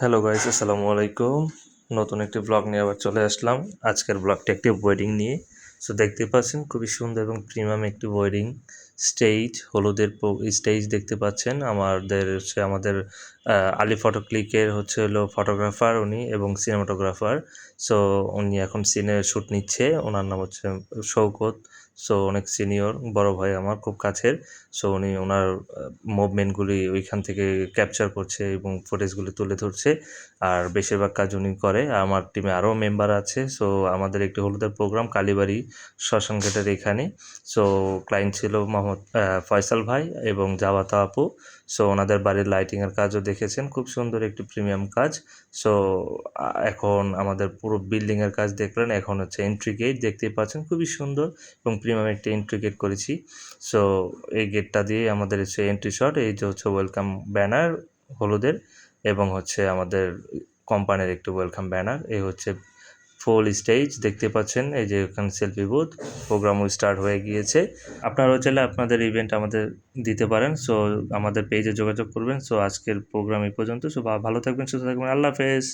Hello guys আসসালামু আলাইকুম নতুন একটি ব্লগ নিয়ে আবার চলে আসলাম। আজকের ব্লগটি একটি ওয়েডিং নিয়ে। সো দেখতে পাচ্ছেন, খুবই সুন্দর এবং প্রিমিয়াম একটি ওয়েডিং স্টেজ হলুদের স্টেজ দেখতে পাচ্ছেন। আমাদের হচ্ছে, আমাদের আলী ফটো ক্লিকের হচ্ছে হলো ফটোগ্রাফার উনি এবং সিনেমাটোগ্রাফার সো উনি এখন সিনে শ্যুট নিচ্ছে। ওনার নাম হচ্ছে শৌকত সো অনেক সিনিয়র বড় ভাই আমার, খুব কাছের। সো উনি ওনার মুভমেন্টগুলি ওইখান থেকে ক্যাপচার করছে এবং ফুটেজগুলি তুলে ধরছে। আর বেশিরভাগ কাজ উনি করে। আমার টিমে আরও মেম্বার আছে। সো আমাদের একটি হলুদের প্রোগ্রাম কালীবাড়ি শ্মশান ঘাটের এখানে। সো ক্লায়েন্ট ছিল মোহাম্মদ ফয়সাল ভাই এবং জাওয়াতা আপু। সো ওনাদের বাড়ির লাইটিংয়ের কাজও দেখেছেন। খুব সুন্দর একটি প্রিমিয়াম কাজ। সো এখন আমাদের পুরো বিল্ডিংয়ের কাজ দেখলেন। এখন হচ্ছে এন্ট্রি গেট দেখতেই পাচ্ছেন। খুবই সুন্দর এবং প্রিমিয়াম একটি এন্ট্রি গেট করেছি। সো এই গেটটা দিয়ে আমাদের হচ্ছে এন্ট্রি শট এই যে হচ্ছে ওয়েলকাম ব্যানার হলুদের এবং হচ্ছে আমাদের কোম্পানির একটি ওয়েলকাম ব্যানার এই হচ্ছে ফুল স্টেজ দেখতে পাচ্ছেন, এই যে এখানে সেলফি বুথ প্রোগ্রামও স্টার্ট হয়ে গিয়েছে। আপনারাও চাইলে আপনাদের ইভেন্ট আমাদের দিতে পারেন সো আমাদের পেজে যোগাযোগ করবেন। সো আজকের প্রোগ্রাম এই পর্যন্ত সো ভালো থাকবেন, সুস্থ থাকবেন, আল্লাহ হাফেজ।